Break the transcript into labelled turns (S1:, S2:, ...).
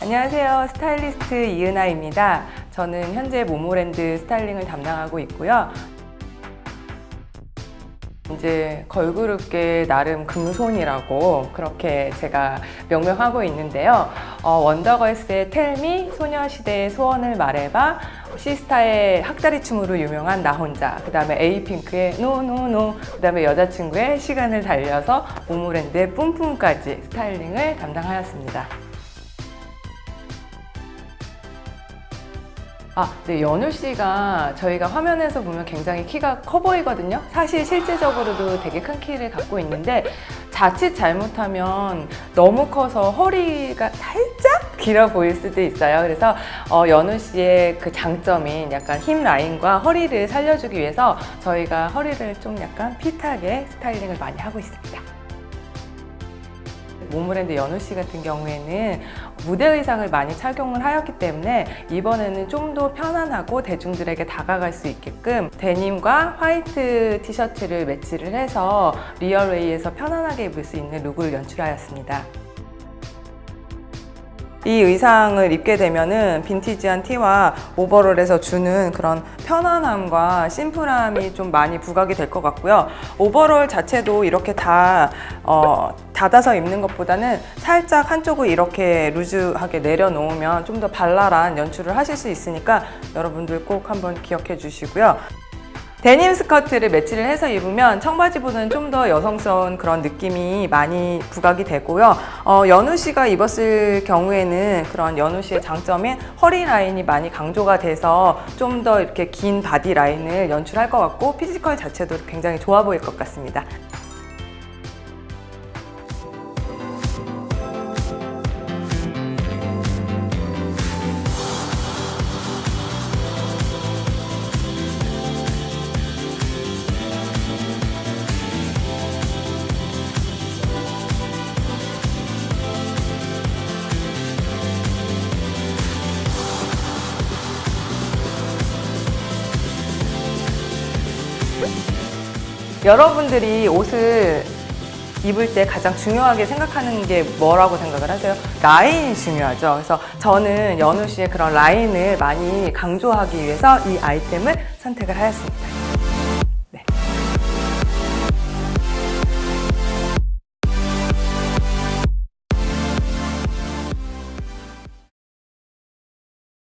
S1: 안녕하세요. 스타일리스트 이은아입니다. 저는 현재 모모랜드 스타일링을 담당하고 있고요. 이제 걸그룹계 나름 금손이라고 그렇게 제가 명명하고 있는데요. 어, 원더걸스의 텔미, 소녀시대의 소원을 말해봐, 시스타의 학다리 춤으로 유명한 나 혼자, 그 다음에 에이핑크의 노노노, 그 다음에 여자친구의 시간을 달려서 모모랜드의 뿜뿜까지 스타일링을 담당하였습니다. 아, 네, 연우 씨가 저희가 화면에서 보면 굉장히 키가 커 보이거든요. 사실 실제적으로도 되게 큰 키를 갖고 있는데 자칫 잘못하면 너무 커서 허리가 살짝 길어 보일 수도 있어요. 그래서 어, 연우 씨의 그 장점인 약간 힙 라인과 허리를 살려주기 위해서 저희가 허리를 좀 약간 핏하게 스타일링을 많이 하고 있습니다. 모모랜드 연우 씨 같은 경우에는 무대 의상을 많이 착용을 하였기 때문에 이번에는 좀 더 편안하고 대중들에게 다가갈 수 있게끔 데님과 화이트 티셔츠를 매치를 해서 리얼웨이에서 편안하게 입을 수 있는 룩을 연출하였습니다. 이 의상을 입게 되면은 빈티지한 티와 오버롤에서 주는 그런 편안함과 심플함이 좀 많이 부각이 될 것 같고요. 오버롤 자체도 이렇게 다 어, 닫아서 입는 것보다는 살짝 한쪽을 이렇게 루즈하게 내려놓으면 좀 더 발랄한 연출을 하실 수 있으니까 여러분들 꼭 한번 기억해 주시고요. 데님 스커트를 매치를 해서 입으면 청바지보다는 좀 더 여성스러운 그런 느낌이 많이 부각이 되고요. 어, 연우 씨가 입었을 경우에는 그런 연우 씨의 장점인 허리 라인이 많이 강조가 돼서 좀 더 이렇게 긴 바디 라인을 연출할 것 같고 피지컬 자체도 굉장히 좋아 보일 것 같습니다. 여러분들이 옷을 입을 때 가장 중요하게 생각하는 게 뭐라고 생각을 하세요? 라인이 중요하죠. 그래서 저는 연우 씨의 그런 라인을 많이 강조하기 위해서 이 아이템을 선택을 하였습니다.